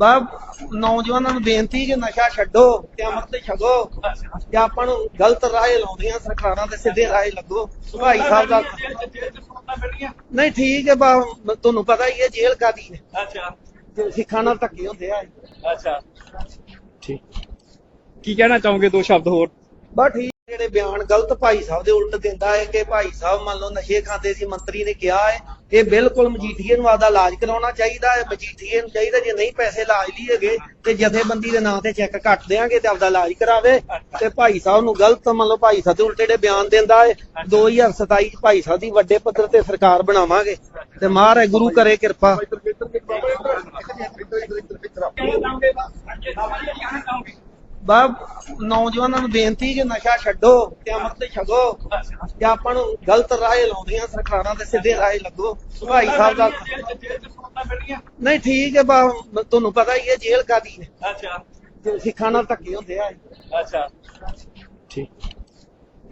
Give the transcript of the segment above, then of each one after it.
ਬਾ ਨੌਜਵਾਨਾਂ ਨੂੰ ਬੇਨਤੀ ਕਿ ਨਸ਼ਾ ਛੱਡੋ ਤੇ ਅੰਮ੍ਰਿਤ ਛਕੋ ਤੇ ਆਪਾਂ ਨੂੰ ਗਲਤ ਰਾਹ ਲਾਉਂਦੀਆਂ ਸਰਕਾਰਾਂ ਤੇ ਸਿੱਧੇ ਰਾਹ ਲੱਗੋ। ਭਾਈ ਸਾਹਿਬ ਦਾ ਨਹੀਂ ਠੀਕ ਹੈ ਬਾ ਤੁਹਾਨੂੰ ਪਤਾ ਹੀ ਹੈ ਜੇਲ੍ਹ ਕਾਦੀ ਹੈ। ਅੱਛਾ। ਤੇ ਸਿੱਖਾਂ ਨਾਲ ਧੱਕੇ ਹੁੰਦੇ ਆ। ਅੱਛਾ। ਠੀਕ। ਕੀ ਕਹਿਣਾ ਚਾਹੋਗੇ ਦੋ ਸ਼ਬਦ ਹੋਰ? ਬਾ ਠੀਕ ਜਿਹੜੇ ਬਿਆਨ ਗਲਤ ਭਾਈ ਸਾਹਿਬ ਦੇ ਉਲਟ ਦਿੰਦਾ ਹੈ ਕਿ ਭਾਈ ਸਾਹਿਬ ਮੰਨ ਲਓ ਨਸ਼ੇ ਖਾਂਦੇ ਸੀ ਮੰਤਰੀ ਨੇ ਕਿਹਾ ਹੈ ਇਹ ਬਿਲਕੁਲ ਮਜੀਠੀਏ ਨੂੰ ਆਦਾ ਇਲਾਜ ਕਰਾਉਣਾ ਚਾਹੀਦਾ ਹੈ ਮਜੀਠੀਏ ਨੂੰ ਚਾਹੀਦਾ ਜੇ ਨਹੀਂ ਪੈਸੇ ਇਲਾਜ ਲਈ ਹੈਗੇ ਤੇ ਜਥੇਬੰਦੀ ਦੇ ਨਾਂ ਤੇ ਚੈੱਕ ਕੱਟ ਦੇਾਂਗੇ ਤੇ ਆਪਦਾ ਇਲਾਜ ਕਰਾਵੇ ਤੇ ਭਾਈ ਸਾਹਿਬ ਨੂੰ ਗਲਤ ਮੰਨ ਲਓ ਭਾਈ ਸਾਹਿਬ ਦੇ ਉਲਟੇ ਜਿਹੜੇ ਬਿਆਨ ਦਿੰਦਾ ਹੈ 2027 ਚ ਭਾਈ ਸਾਹਿਬ ਦੀ ਵੱਡੇ ਪੱਧਰ ਤੇ ਸਰਕਾਰ ਬਣਾਵਾਂਗੇ ਤੇ ਮਹਾਰਾਜ ਗੁਰੂ ਕਰੇ ਕਿਰਪਾ ਬਾ ਨੌਜਵਾਨਾਂ ਨੂੰ ਬੇਨਤੀ ਕਿ ਨਸ਼ਾ ਛੱਡੋ ਤੇ ਅੰਮ੍ਰਿਤ ਛਕੋ ਤੇ ਆਪਾਂ ਨੂੰ ਗਲਤ ਰਾਹ ਲਾਉਂਦੀਆਂ ਸਰਕਾਰਾਂ ਤੇ ਸਿੱਧੇ ਰਾਹ ਲੱਗੋ। ਭਾਈ ਸਾਹਿਬ ਦਾ ਨਹੀਂ ਠੀਕ ਹੈ ਬਾ ਤੁਹਾਨੂੰ ਪਤਾ ਹੀ ਹੈ ਜੇਲ੍ਹ ਕਾਦੀ ਹੈ। ਅੱਛਾ। ਤੇ ਸਿੱਖਾਂ ਨਾਲ ਧੱਕੇ ਹੁੰਦੇ ਆ। ਅੱਛਾ। ਠੀਕ।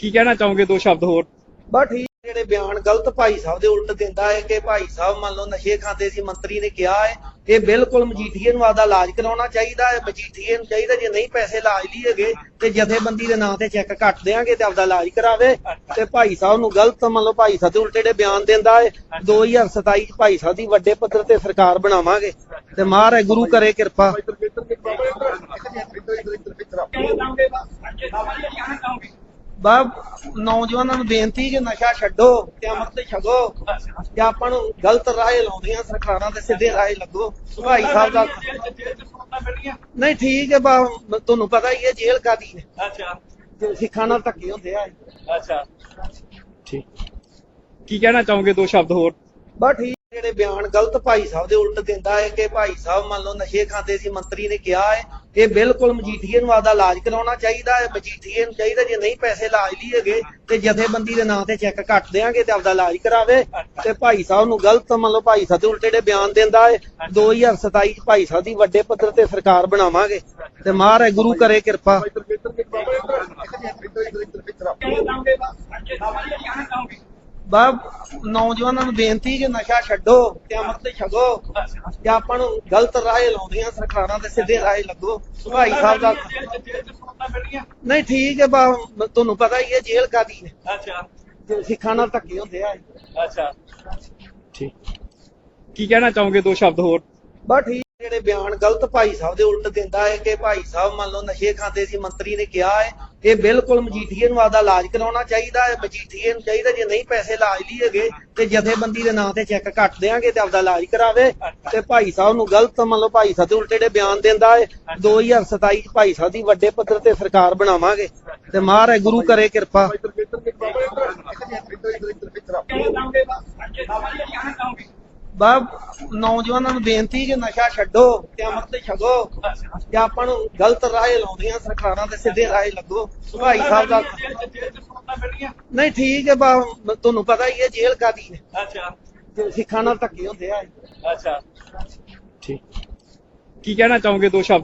ਕੀ ਕਹਿਣਾ ਚਾਹੋਗੇ ਦੋ ਸ਼ਬਦ ਹੋਰ? ਬਾ ਠੀਕ ਜਿਹੜੇ ਬਿਆਨ ਗਲਤ ਭਾਈ ਸਾਹਿਬ ਦੇ ਉਲਟ ਦਿੰਦਾ ਹੈ ਕਿ ਭਾਈ ਸਾਹਿਬ ਮੰਨ ਲਓ ਨਸ਼ੇ ਖਾਂਦੇ ਸੀ ਮੰਤਰੀ ਨੇ ਕਿਹਾ ਹੈ ਇਹ ਬਿਲਕੁਲ ਮਜੀਠੀਏ ਨੂੰ ਆਦਾ ਇਲਾਜ ਕਰਾਉਣਾ ਚਾਹੀਦਾ ਹੈ ਮਜੀਠੀਏ ਨੂੰ ਚਾਹੀਦਾ ਜੇ ਨਹੀਂ ਪੈਸੇ ਇਲਾਜ ਲਈ ਹੈਗੇ ਤੇ ਜਥੇਬੰਦੀ ਦੇ ਨਾਂ ਤੇ ਚੈੱਕ ਕੱਟ ਦੇਾਂਗੇ ਤੇ ਆਪਦਾ ਇਲਾਜ ਕਰਾਵੇ ਤੇ ਭਾਈ ਸਾਹਿਬ ਨੂੰ ਗਲਤ ਮੰਨ ਲਓ ਭਾਈ ਸਾਹਿਬ ਦੇ ਉਲਟੇ ਜਿਹੜੇ ਬਿਆਨ ਦਿੰਦਾ ਹੈ 2027 ਚ ਭਾਈ ਸਾਹਿਬ ਦੀ ਵੱਡੇ ਪੱਧਰ ਤੇ ਸਰਕਾਰ ਬਣਾਵਾਂਗੇ ਤੇ ਮਹਾਰਾਜ ਗੁਰੂ ਕਰੇ ਕਿਰਪਾ ਬਾ ਨੌਜਵਾਨਾਂ ਨੂੰ ਬੇਨਤੀ ਕਿ ਨਸ਼ਾ ਛੱਡੋ ਤੇ ਅੰਮ੍ਰਿਤ ਛਕੋ ਤੇ ਆਪਾਂ ਨੂੰ ਗਲਤ ਰਾਹ ਲਾਉਂਦੀਆਂ ਸਰਕਾਰਾਂ ਤੇ ਸਿੱਧੇ ਰਾਹ ਲੱਗੋ। ਭਾਈ ਸਾਹਿਬ ਦਾ ਨਹੀਂ ਠੀਕ ਹੈ ਬਾ ਤੁਹਾਨੂੰ ਪਤਾ ਹੀ ਹੈ ਜੇਲ੍ਹ ਕਾਦੀ ਹੈ। ਅੱਛਾ। ਸਿੱਖਾਂ ਨਾਲ ਧੱਕੇ ਹੁੰਦੇ ਆ। ਅੱਛਾ। ਠੀਕ। ਕੀ ਕਹਿਣਾ ਚਾਹੋਗੇ ਦੋ ਸ਼ਬਦ ਹੋਰ? ਬਾ ਠੀਕ ਜਿਹੜੇ ਬਿਆਨ ਗਲਤ ਭਾਈ ਸਾਹਿਬ ਦੇ ਉਲਟ ਦਿੰਦਾ ਹੈ ਕਿ ਭਾਈ ਸਾਹਿਬ ਮੰਨ ਲਓ ਨਸ਼ੇ ਖਾਂਦੇ ਸੀ ਮੰਤਰੀ ਨੇ ਕਿਹਾ ਹੈ ਇਹ ਬਿਲਕੁਲ ਮਜੀਠੀਏ ਨੂੰ ਆਦਾ ਇਲਾਜ ਕਰਾਉਣਾ ਚਾਹੀਦਾ ਹੈ ਮਜੀਠੀਏ ਨੂੰ ਚਾਹੀਦਾ ਜੇ ਨਹੀਂ ਪੈਸੇ ਇਲਾਜ ਲਈ ਹੈਗੇ ਤੇ ਜਥੇਬੰਦੀ ਦੇ ਨਾਂ ਤੇ ਚੈੱਕ ਕੱਟ ਦੇਾਂਗੇ ਤੇ ਆਪਦਾ ਇਲਾਜ ਕਰਾਵੇ ਤੇ ਭਾਈ ਸਾਹਿਬ ਨੂੰ ਗਲਤ ਮੰਨ ਲਓ ਭਾਈ ਸਾਹਿਬ ਦੇ ਉਲਟੇ ਜਿਹੜੇ ਬਿਆਨ ਦਿੰਦਾ ਹੈ 2027 ਚ ਭਾਈ ਸਾਹਿਬ ਦੀ ਵੱਡੇ ਪੱਧਰ ਤੇ ਸਰਕਾਰ ਬਣਾਵਾਂਗੇ ਤੇ ਮਹਾਰਾਜ ਗੁਰੂ ਕਰੇ ਕਿਰਪਾ ਬਾ ਨੌਜਵਾਨਾਂ ਨੂੰ ਬੇਨਤੀ ਕਿ ਨਸ਼ਾ ਛੱਡੋ ਤੇ ਅੰਮ੍ਰਿਤ ਛਕੋ ਤੇ ਆਪਾਂ ਨੂੰ ਗਲਤ ਰਾਹ ਲਾਉਂਦੀਆਂ ਸਰਕਾਰਾਂ ਤੇ ਸਿੱਧੇ ਰਾਹ ਲੱਗੋ। ਭਾਈ ਸਾਹਿਬ ਦਾ ਨਹੀਂ ਠੀਕ ਹੈ ਬਾ ਤੁਹਾਨੂੰ ਪਤਾ ਹੀ ਹੈ ਜੇਲ੍ਹ ਕਾਦੀ ਹੈ। ਅੱਛਾ। ਸਿੱਖਾਂ ਨਾਲ ਧੱਕੇ ਹੁੰਦੇ ਆ। ਅੱਛਾ। ਠੀਕ। ਕੀ ਕਹਿਣਾ ਚਾਹੋਗੇ ਦੋ ਸ਼ਬਦ ਹੋਰ? ਬਾ ਠੀਕ ਜਿਹੜੇ ਬਿਆਨ ਗਲਤ ਭਾਈ ਸਾਹਿਬ ਦੇ ਉਲਟ ਦਿੰਦਾ ਹੈ ਕਿ ਭਾਈ ਸਾਹਿਬ ਮੰਨ ਲਓ ਨਸ਼ੇ ਖਾਂਦੇ ਸੀ ਮੰਤਰੀ ਨੇ ਕਿਹਾ ਹੈ ਇਹ ਬਿਲਕੁਲ ਮਜੀਠੀਏ ਨੂੰ ਆਦਾ ਇਲਾਜ ਕਰਾਉਣਾ ਚਾਹੀਦਾ ਹੈ ਮਜੀਠੀਏ ਨੂੰ ਚਾਹੀਦਾ ਜੇ ਨਹੀਂ ਪੈਸੇ ਇਲਾਜ ਲਈ ਹੈਗੇ ਤੇ ਜਥੇਬੰਦੀ ਦੇ ਨਾਂ ਤੇ ਚੈੱਕ ਕੱਟ ਦੇਾਂਗੇ ਤੇ ਆਪਦਾ ਇਲਾਜ ਕਰਾਵੇ ਤੇ ਭਾਈ ਸਾਹਿਬ ਨੂੰ ਗਲਤ ਮੰਨ ਲਓ ਭਾਈ ਸਾਹਿਬ ਦੇ ਉਲਟੇ ਜਿਹੜੇ ਬਿਆਨ ਦਿੰਦਾ ਹੈ 2027 ਚ ਭਾਈ ਸਾਹਿਬ ਦੀ ਵੱਡੇ ਪੱਧਰ ਤੇ ਸਰਕਾਰ ਬਣਾਵਾਂਗੇ ਤੇ ਮਹਾਰਾਜ ਗੁਰੂ ਕਰੇ ਕਿਰਪਾ ਬਾ ਨੌਜਵਾਨਾਂ ਨੂੰ ਬੇਨਤੀ ਕਿ ਨਸ਼ਾ ਛੱਡੋ ਤੇ ਅੰਮ੍ਰਿਤ ਛਕੋ ਤੇ ਆਪਾਂ ਨੂੰ ਗਲਤ ਰਾਹ ਲਾਉਂਦੀਆਂ ਸਰਕਾਰਾਂ ਤੇ ਸਿੱਧੇ ਰਾਹ ਲੱਗੋ। ਭਾਈ ਸਾਹਿਬ ਦਾ ਨਹੀਂ ਠੀਕ ਹੈ ਬਾ ਤੁਹਾਨੂੰ ਪਤਾ ਹੀ ਹੈ ਜੇਲ੍ਹ ਕਾਦੀ ਹੈ। ਅੱਛਾ। ਸਿੱਖਾਂ ਨਾਲ ਧੱਕੇ ਹੁੰਦੇ ਆ। ਅੱਛਾ। ਠੀਕ। ਕੀ ਕਹਿਣਾ ਚਾਹੋਗੇ ਦੋ ਸ਼ਬਦ?